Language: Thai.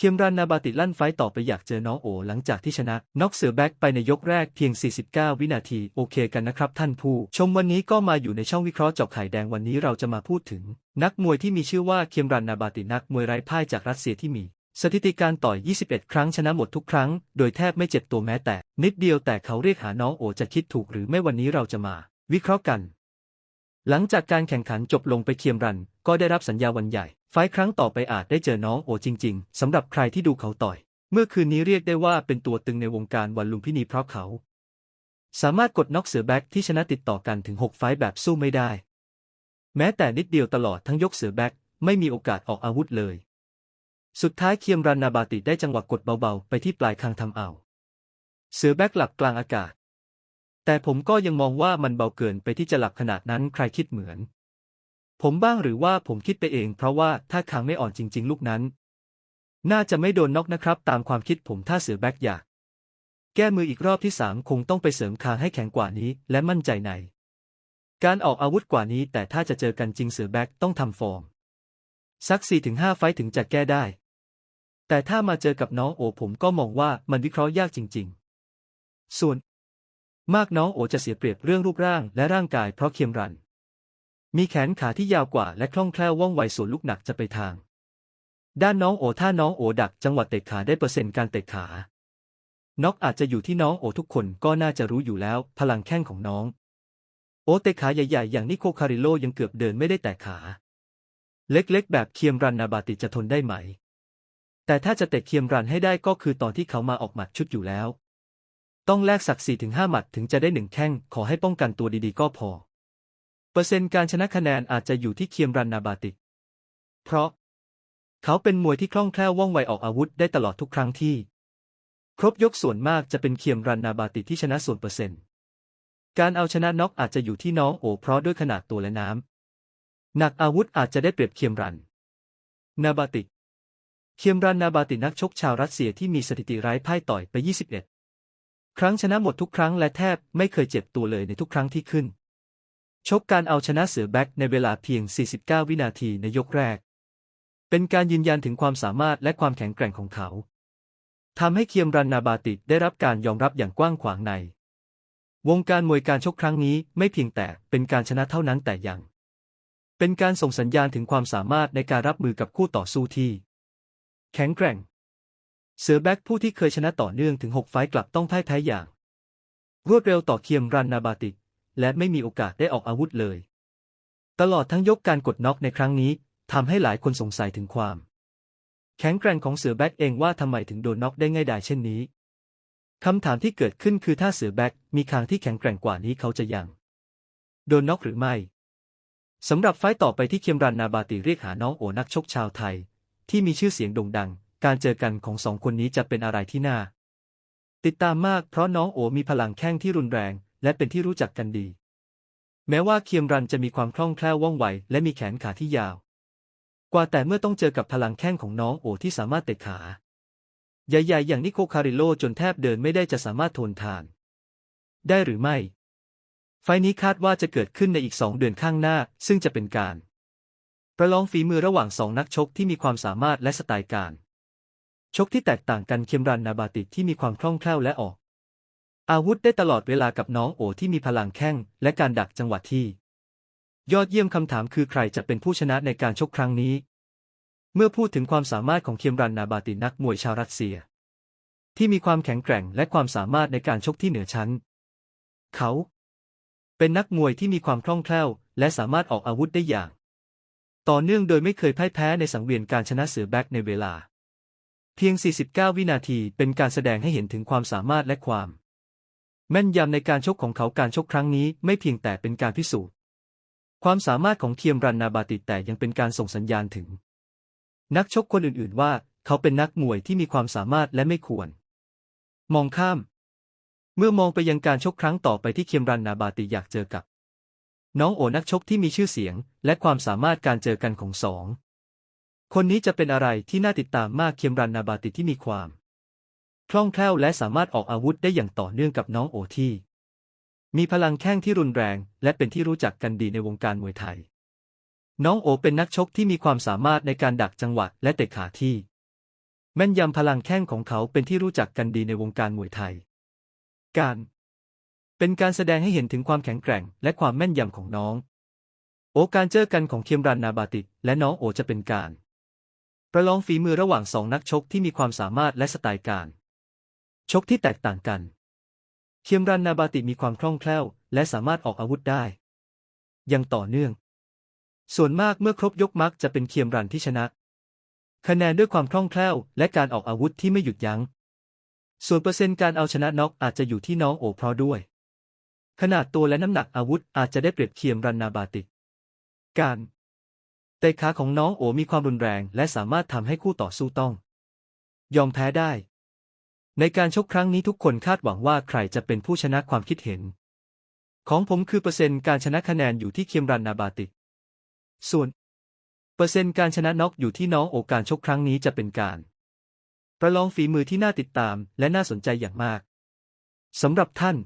เคียมรันนาบาติลั่นไฟต์ต่อไปอยากเจอน้องโอหลังจากที่ชนะน็อกเสือแบ็กไปในยกแรกเพียง 49 วินาที โอเคกันนะครับท่านผู้ ชมวันนี้ก็มาอยู่ในช่องวิเคราะห์จาะไข่แดงวันนี้เราจะมาพูดถึง นักมวยที่มีชื่อว่าเคียมรันนาบาตินักมวยไร้พ่ายจากรัสเซียที่มี สถิติการต่อย 21 ครั้งชนะหมดทุกครั้ง โดยแทบไม่เจ็บตัวแม้แต่ นิดเดียวแต่เขาเรียกหาน้องโอจะคิดถูกหรือไม่วันนี้เราจะมา วิเคราะห์กัน หลังจากการแข่งขันจบลงไปเคียมรันก็ได้รับสัญญาวันใหญ่ ไฟล์ครั้งต่อไปอาจได้เจอน้องโอจริง ๆสำหรับใครที่ดูเขาต่อย เมื่อคืนนี้เรียกได้ว่าเป็นตัวตึงในวงการวันลุมพินีเพราะเขา สามารถกดน็อกเสือแบ็กที่ชนะติดต่อกันถึง 6 ไฟล์แบบสู้ไม่ได้ แม้แต่นิดเดียวตลอดทั้งยกเสือแบ็กไม่มีโอกาสออกอาวุธเลย สุดท้ายเคียมรันนาบาติได้จังหวะกดเบาๆ ไปที่ปลายคางทำเอา เสือแบ็กหลับกลางอากาศ แต่ผมก็ยังมองว่ามันเบาเกินไปที่จะหลับขนาดนั้นใครคิดเหมือน ผมบ้างหรือว่าผมคิดไปเอง เพราะว่าถ้าคางไม่อ่อนจริง ๆ ลูกนั้น น่าจะไม่โดนน็อกนะครับ ตามความคิดผมถ้าเสือแบ็กอยาก แก้มืออีกรอบที่สามคงต้องไปเสริมคางให้แข็งกว่านี้และมั่นใจใน การออกอาวุธกว่านี้ แต่ถ้าจะเจอกันจริงเสือแบ็กต้องทำฟอร์มสัก4-5ไฟถึงจะแก้ได้ แต่ถ้ามาเจอกับน้องโอผมก็มองว่ามันวิเคราะห์ยากจริง ๆ ส่วน มากน้องโอจะเสียเปรียบเรื่องรูปร่างและร่างกายเพราะเคียมรัน มีแขนขาที่ยาวกว่าและคล่องแคล่วว่องไวส่วนลูกหนักจะไปทาง ด้านน้องโอถ้าน้องโอดักจังหวะเตะขาได้เปอร์เซ็นต์การเตะขาน็อกอาจจะอยู่ที่น้องโอทุกคนก็น่าจะรู้อยู่แล้ว พลังแข้งของน้อง โอเตะขาใหญ่ๆ อย่างนิโคคาริโลยังเกือบเดินไม่ได้แตะขา เล็กๆ แบบเคียมรันนาบาติจะทนได้ไหม แต่ถ้าจะเตะเคียมรันให้ได้ก็คือตอนที่เขามาออกหมัดชุดอยู่แล้ว ต้องแลกสักสี่ถึงห้าหมัดถึงจะได้หนึ่งแข้งขอให้ป้องกันตัวดีๆก็พอ ปอร์เซ็นต์การชนะคะแนนอาจจะอยู่ที่เคียมรันนาบาติ เพราะ เขาเป็นมวยที่คล่องแคล่วว่องไวออกอาวุธได้ตลอดทุกครั้งที่ ครบยกส่วนมากจะเป็นเคียมรันนาบาติที่ชนะส่วนเปอร์เซ็นต์ การเอาชนะน็อกอาจจะอยู่ที่น้องโอเพราะด้วยขนาดตัวและน้ำหนักอาวุธอาจจะได้เปรียบเคียมรัน นาบาติ เคียมรันนาบาตินักชกชาวรัสเซียที่มีสถิติไร้พ่ายต่อยไป 21 ครั้งชนะหมดทุกครั้งและแทบไม่เคยเจ็บตัวเลยในทุกครั้งที่ขึ้น ชกการเอาชนะเสือแบ็กในเวลาเพียง 49 วินาทีในยกแรก เป็นการยืนยันถึงความสามารถและความแข็งแกร่งของเขาทำให้เคียมรันนาบาติได้รับการยอมรับอย่างกว้างขวางใน วงการมวยการชกครั้งนี้ไม่เพียงแต่เป็นการชนะเท่านั้นแต่ยัง เป็นการส่งสัญญาณถึงความสามารถในการรับมือกับคู่ต่อสู้ที่ แข็งแกร่ง เสือแบ็กผู้ที่เคยชนะต่อเนื่องถึง 6 ไฟต์กลับต้องพ่ายแพ้อย่าง รวดเร็วต่อเคียมรันนาบาติ และไม่มีโอกาสได้ออกอาวุธเลย ตลอดทั้งยกการกดน็อกในครั้งนี้ทำให้หลายคนสงสัยถึงความ แข็งแกร่งของเสือแบ็กเองว่าทำไมถึงโดนน็อกได้ง่ายดายเช่นนี้คำถามที่เกิดขึ้นคือถ้าเสือแบ็กมีคางที่แข็งแกร่งกว่านี้เขาจะยัง โดนน็อกหรือไม่สำหรับไฟต์ต่อไปที่เคียมรันนาบาติเรียกหาน้องโอนักชกชาวไทย ที่มีชื่อเสียงโด่งดัง การเจอกันของสองคนนี้จะเป็นอะไรที่น่า ติดตามมากเพราะน้องโอมีพลังแข้งที่รุนแรง และเป็นที่รู้จักกันดี แม้ว่าเคียมรันจะมีความคล่องแคล่วว่องไว และมีแขนขาที่ยาว กว่าแต่เมื่อต้องเจอกับพลังแข้งของน้องโอที่สามารถเตะขา ใหญ่ๆ อย่างนิโคคาริโลจนแทบเดินไม่ได้จะสามารถทนทาน ได้หรือไม่ ไฟนี้คาดว่าจะเกิดขึ้นในอีกสองเดือนข้างหน้า ซึ่งจะเป็นการ ประลองฝีมือระหว่างสองนักชกที่มีความสามารถและสไตล์การชกที่แตกต่างกันเคียมรันนาบาติที่มีความคล่องแคล่วและออก อาวุธได้ตลอดเวลากับน้องโอที่มีพลังแข้งและการดักจังหวะที่ ยอดเยี่ยมคำถามคือใครจะเป็นผู้ชนะในการชกครั้งนี้ เมื่อพูดถึงความสามารถของเคียมรันนาบาตินักมวยชาวรัสเซีย ที่มีความแข็งแกร่งและความสามารถในการชกที่เหนือชั้น เขา เป็นนักมวยที่มีความคล่องแคล่ว และสามารถออกอาวุธได้อย่าง ต่อเนื่องโดยไม่เคยพ่ายแพ้ในสังเวียนการชนะเสือแบ็กในเวลา เพียง 49 วินาทีเป็นการแสดงให้เห็นถึงความสามารถและความ แม่นยำในการชกของเขาการชกครั้งนี้ไม่เพียงแต่เป็นการพิสูจน์ ความสามารถของเทียมรันนาบาติแต่ยังเป็นการส่งสัญญาณถึง นักชกคนอื่นๆว่าเขาเป็นนักมวยที่มีความสามารถและไม่ควร มองข้าม เมื่อมองไปยังการชกครั้งต่อไปที่เคียมรันนาบาติอยากเจอกับ น้องโอนักชกที่มีชื่อเสียง และความสามารถการเจอกันของสอง คนนี้จะเป็นอะไรที่น่าติดตามมากเคียมรันนาบาติที่มีความ คล่องแคล่วและสามารถออกอาวุธได้อย่างต่อเนื่องกับน้องโอที่ มีพลังแข้งที่รุนแรง และเป็นที่รู้จักกันดีในวงการมวยไทย น้องโอเป็นนักชกที่มีความสามารถในการดักจังหวะและเตะขาที่ แม่นยำพลังแข้งของเขาเป็นที่รู้จักกันดีในวงการมวยไทย การ เป็นการแสดงให้เห็นถึงความแข็งแกร่ง และความแม่นยำของน้อง โอการเจอกันของเคียมรันนาบาติและน้องโอจะเป็นการ ประลองฝีมือระหว่างสองนักชกที่มีความสามารถและสไตล์การ ชกที่แตกต่างกันเคียมรันนาบาติมีความคล่องแคล่ว และสามารถออกอาวุธได้ ยังต่อเนื่อง ส่วนมากเมื่อครบยกมักจะเป็นเคียมรันที่ชนะคะแนนด้วยความคล่องแคล่ว และการออกอาวุธที่ไม่หยุดยัง้ง ส่วนเปอร์เซ็นต์การเอาชนะน็อกอาจจะอยู่ที่น้องโอเพราะด้วย ขนาดตัวและน้ำหนักอาวุธอาจจะได้เปรียบเคียมรันนาบาติกการเตะขาของน้องโอมีความรุนแรง และสามารถทำให้คู่ต่อสู้ต้อง ยอมแพ้ได้ ในการชกครั้งนี้ทุกคนคาดหวังว่าใครจะเป็นผู้ชนะความคิดเห็น ของผมคือเปอร์เซ็นต์การชนะคะแนนอยู่ที่เคียมรันนาบาติกส่วน เปอร์เซ็นต์การชนะน็อกอยู่ที่น้องโอการชกครั้งนี้จะเป็นการ ประลองฝีมือที่น่าติดตามและน่าสนใจอย่างมากสำหรับท่าน